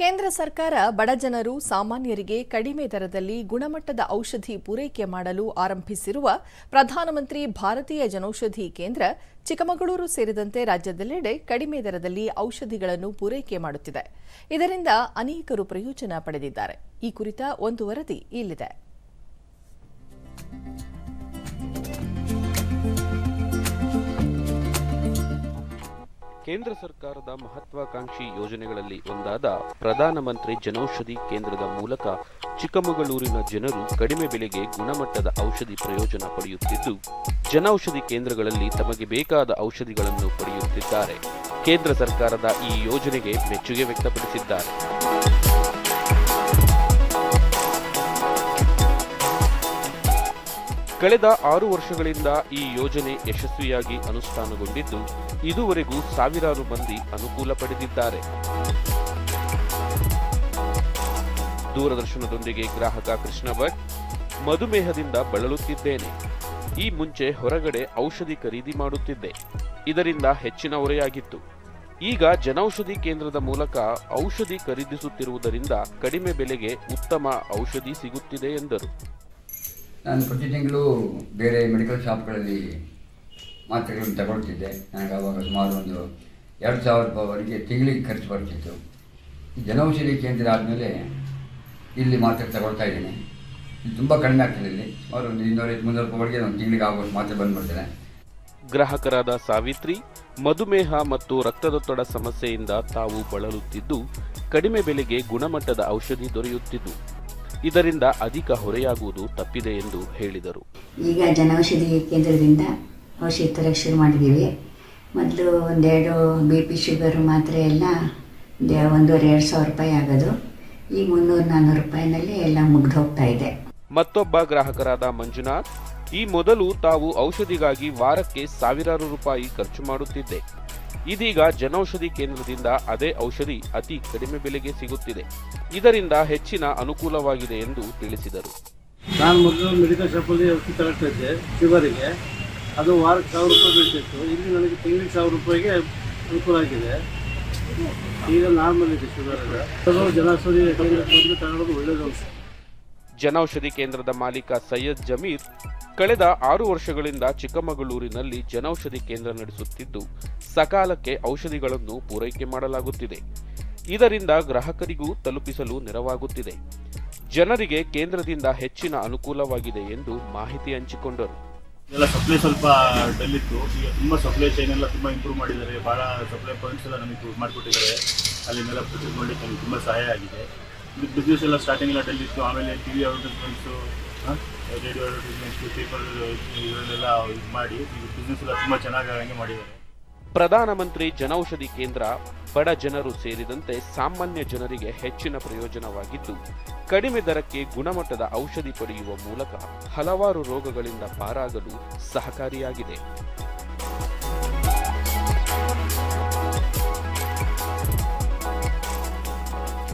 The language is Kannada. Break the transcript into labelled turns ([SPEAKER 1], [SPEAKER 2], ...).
[SPEAKER 1] ಕೇಂದ್ರ ಸರ್ಕಾರ ಬಡಜನರು ಸಾಮಾನ್ಯರಿಗೆ ಕಡಿಮೆ ದರದಲ್ಲಿ ಗುಣಮಟ್ಟದ ಔಷಧಿ ಪೂರೈಕೆ ಮಾಡಲು ಆರಂಭಿಸಿರುವ ಪ್ರಧಾನಮಂತ್ರಿ ಭಾರತೀಯ ಜನೌಷಧಿ ಕೇಂದ್ರ, ಚಿಕ್ಕಮಗಳೂರು ಸೇರಿದಂತೆ ರಾಜ್ಯದೆಲ್ಲೆಡೆ ಕಡಿಮೆ ದರದಲ್ಲಿ ಔಷಧಿಗಳನ್ನು ಪೂರೈಕೆ ಮಾಡುತ್ತಿದೆ. ಇದರಿಂದ ಅನೇಕರು ಪ್ರಯೋಜನ ಪಡೆದಿದ್ದಾರೆ. ಈ ಕುರಿತ ಒಂದು ವರದಿ ಇಲ್ಲಿದೆ.
[SPEAKER 2] ಕೇಂದ್ರ ಸರ್ಕಾರದ ಮಹತ್ವಾಕಾಂಕ್ಷಿ ಯೋಜನೆಗಳಲ್ಲಿ ಒಂದಾದ ಪ್ರಧಾನಮಂತ್ರಿ ಜನೌಷಧಿ ಕೇಂದ್ರದ ಮೂಲಕ ಚಿಕ್ಕಮಗಳೂರಿನ ಜನರು ಕಡಿಮೆ ಬೆಲೆಗೆ ಗುಣಮಟ್ಟದ ಔಷಧಿ ಪ್ರಯೋಜನ ಪಡೆಯುತ್ತಿದ್ದು, ಜನೌಷಧಿ ಕೇಂದ್ರಗಳಲ್ಲಿ ತಮಗೆ ಬೇಕಾದ ಔಷಧಿಗಳನ್ನು ಪಡೆಯುತ್ತಿದ್ದಾರೆ. ಕೇಂದ್ರ ಸರ್ಕಾರದ ಈ ಯೋಜನೆಗೆ ಮೆಚ್ಚುಗೆ ವ್ಯಕ್ತಪಡಿಸಿದ್ದಾರೆ. ಕಳೆದ ಆರು ವರ್ಷಗಳಿಂದ ಈ ಯೋಜನೆ ಯಶಸ್ವಿಯಾಗಿ ಅನುಷ್ಠಾನಗೊಂಡಿದ್ದು, ಇದುವರೆಗೂ ಸಾವಿರಾರು ಮಂದಿ ಅನುಕೂಲ ಪಡೆದಿದ್ದಾರೆ. ದೂರದರ್ಶನದೊಂದಿಗೆ ಗ್ರಾಹಕ ಕೃಷ್ಣ ಭಟ್ ಮಧುಮೇಹದಿಂದ ಬಳಲುತ್ತಿದ್ದೇನೆ. ಈ ಮುಂಚೆ ಹೊರಗಡೆ ಔಷಧಿ ಖರೀದಿ ಮಾಡುತ್ತಿದ್ದೆ. ಇದರಿಂದ ಹೆಚ್ಚಿನ ಹೊರೆಯಾಗಿತ್ತು. ಈಗ ಜನೌಷಧಿ ಕೇಂದ್ರದ ಮೂಲಕ ಔಷಧಿ ಖರೀದಿಸುತ್ತಿರುವುದರಿಂದ ಕಡಿಮೆ ಬೆಲೆಗೆ ಉತ್ತಮ ಔಷಧಿ ಸಿಗುತ್ತಿದೆ ಎಂದರು.
[SPEAKER 3] ನಾನು ಪ್ರತಿ ತಿಂಗಳು ಬೇರೆ ಮೆಡಿಕಲ್ ಶಾಪ್ಗಳಲ್ಲಿ ಮಾತ್ರೆಗಳನ್ನು ತಗೊಳ್ತಿದ್ದೆ. ನನಗೆ ಅವಾಗ ಸುಮಾರು ಒಂದು ಎರಡು ಸಾವಿರ ರೂಪಾಯಿವರೆಗೆ ತಿಂಗಳಿಗೆ ಖರ್ಚು ಬರ್ತಿತ್ತು. ಜನೌಷಧಿ ಕೇಂದ್ರ ಆದಮೇಲೆ ಇಲ್ಲಿ ಮಾತ್ರೆ ತಗೊಳ್ತಾ ಇದ್ದೀನಿ. ಇದು ತುಂಬ ಕಡಿಮೆ ಆಗ್ತದೆ ಇಲ್ಲಿ. ಸುಮಾರು ಒಂದು ಇನ್ನೂರೈದು, ಮುನ್ನೂರು ರೂಪಾಯಿವರೆಗೆ ಒಂದು ತಿಂಗಳಿಗೆ ಆಗೋಷ್ಟು ಮಾತ್ರೆ ಬಂದ್ಬಿಡ್ತೇನೆ
[SPEAKER 2] ಗ್ರಾಹಕರಾದ ಸಾವಿತ್ರಿ, ಮಧುಮೇಹ ಮತ್ತು ರಕ್ತದೊತ್ತಡ ಸಮಸ್ಯೆಯಿಂದ ತಾವು ಬಳಲುತ್ತಿದ್ದು, ಕಡಿಮೆ ಬೆಲೆಗೆ ಗುಣಮಟ್ಟದ ಔಷಧಿ ದೊರೆಯುತ್ತಿದ್ದು. ಇದರಿಂದ ಅಧಿಕ ಹೊರೆಯಾಗುವುದು ತಪ್ಪಿದೆ ಎಂದು ಹೇಳಿದರು.
[SPEAKER 4] ಈಗ ಜನೌಷಧಿ ಕೇಂದ್ರದಿಂದ ಔಷಧಿ ತರಕ್ಕೆ ಶುರು ಮಾಡಿದ್ದೀವಿ ಮೊದಲು ಒಂದೆರಡು ಬಿ ಪಿ ಶುಗರ್ ಮಾತ್ರೆ ಎಲ್ಲ ಒಂದೆ ಒಂದೂವರೆ ಎರಡು ಸಾವಿರ ರೂಪಾಯಿ ಆಗೋದು. ಈಗ ಮುನ್ನೂರು ನಾನ್ನೂರು ರೂಪಾಯಿನಲ್ಲಿ ಎಲ್ಲ ಮುಗ್ದು ಹೋಗ್ತಾ ಇದೆ.
[SPEAKER 2] ಮತ್ತೊಬ್ಬ ಗ್ರಾಹಕರಾದ ಮಂಜುನಾಥ್ ಈ ಮೊದಲು ತಾವು ಔಷಧಿಗಾಗಿ ವಾರಕ್ಕೆ ಸಾವಿರಾರು ರೂಪಾಯಿ ಖರ್ಚು ಮಾಡುತ್ತಿದ್ದೆ. ಇದೀಗ ಜನೌಷಧಿ ಕೇಂದ್ರದಿಂದ ಅದೇ ಔಷಧಿ ಅತಿ ಕಡಿಮೆ ಬೆಲೆಗೆ ಸಿಗುತ್ತಿದೆ. ಇದರಿಂದ ಹೆಚ್ಚಿನ ಅನುಕೂಲವಾಗಿದೆ ಎಂದು ತಿಳಿಸಿದರು.
[SPEAKER 5] ನಾನು ಮೊದಲು ಮೆಡಿಕಲ್ ಶಾಪಲ್ಲಿ ಔಷಧಿ ತಗೊಳ್ತಾ ಇದ್ದೆ ಶುಗರಿಗೆ. ಅದು ವಾರಕ್ಕೆ ಸಾವಿರ ರೂಪಾಯಿ ಬೀಳ್ತಿತ್ತು ಇಲ್ಲಿ ನನಗೆ ತಿಂಗಳಿಗೆ ಸಾವಿರ ರೂಪಾಯಿಗೆ ಅನುಕೂಲ ಆಗಿದೆ. ಈಗ ನಾರ್ಮಲ್ ಇದೆ ಶುಗರ್ ಎಲ್ಲ. ಜನೌಷಧಿ ಕೇಂದ್ರಕ್ಕೆ ಬಂದು ತಗೊಳ್ಳೋದು ಒಳ್ಳೆಯದು
[SPEAKER 2] ಜನೌಷಧಿ ಕೇಂದ್ರದ ಮಾಲೀಕ ಸೈಯದ್ ಜಮೀರ್ ಕಳೆದ ಆರು ವರ್ಷಗಳಿಂದ ಚಿಕ್ಕಮಗಳೂರಿನಲ್ಲಿ ಜನೌಷಧಿ ಕೇಂದ್ರ ನಡೆಸುತ್ತಿದ್ದು, ಸಕಾಲಕ್ಕೆ ಔಷಧಿಗಳನ್ನು ಪೂರೈಕೆ ಮಾಡಲಾಗುತ್ತಿದೆ. ಇದರಿಂದ ಗ್ರಾಹಕರಿಗೂ ತಲುಪಿಸಲು ನೆರವಾಗುತ್ತಿದೆ. ಜನರಿಗೆ ಕೇಂದ್ರದಿಂದ ಹೆಚ್ಚಿನ ಅನುಕೂಲವಾಗಿದೆ ಎಂದು ಮಾಹಿತಿ ಹಂಚಿಕೊಂಡರು.
[SPEAKER 6] ಎಲ್ಲ ಸಪ್ಲೈ ಸ್ವಲ್ಪ ಡಲ್ ಇತ್ತು. ಈಗ ತುಂಬ ಸಪ್ಲೈ ಚೈನ್ ಎಲ್ಲ ತುಂಬ ಇಂಪ್ರೂವ್ ಮಾಡಿದ್ದಾರೆ. ಭಾಳ ಸಪ್ಲೈ ಪಾಯಿಂಟ್ಸ್ ಎಲ್ಲ ನಮಗೆ ಮಾಡಿಕೊಟ್ಟಿದ್ದಾರೆ. ಅಲ್ಲಿಂದೆಲ್ಲ ಪರ್ಚೇಸ್ ಮಾಡಲಿಕ್ಕೆ ನಮಗೆ ತುಂಬ ಸಹಾಯ ಆಗಿದೆ. ಬಿಸ್ನೆಸ್ ಎಲ್ಲ ಸ್ಟಾರ್ಟಿಂಗ್ ಎಲ್ಲ ಡಲ್ ಇತ್ತು. ಆಮೇಲೆ ಟಿ ವಿ ಅಡ್ವರ್ಟೈಸ್ಮೆಂಟ್ಸು ಇದು ಮಾಡಿ ತುಂಬ ಚೆನ್ನಾಗಿ ಮಾಡಿದ್ದಾರೆ.
[SPEAKER 2] ಪ್ರಧಾನಮಂತ್ರಿ ಜನೌಷಧಿ ಕೇಂದ್ರ ಬಡ ಜನರು ಸೇರಿದಂತೆ ಸಾಮಾನ್ಯ ಜನರಿಗೆ ಹೆಚ್ಚಿನ ಪ್ರಯೋಜನವಾಗಿದ್ದು, ಕಡಿಮೆ ದರಕ್ಕೆ ಗುಣಮಟ್ಟದ ಔಷಧಿ ಪಡೆಯುವ ಮೂಲಕ ಹಲವಾರು ರೋಗಗಳಿಂದ ಪಾರಾಗಲು ಸಹಕಾರಿಯಾಗಿದೆ.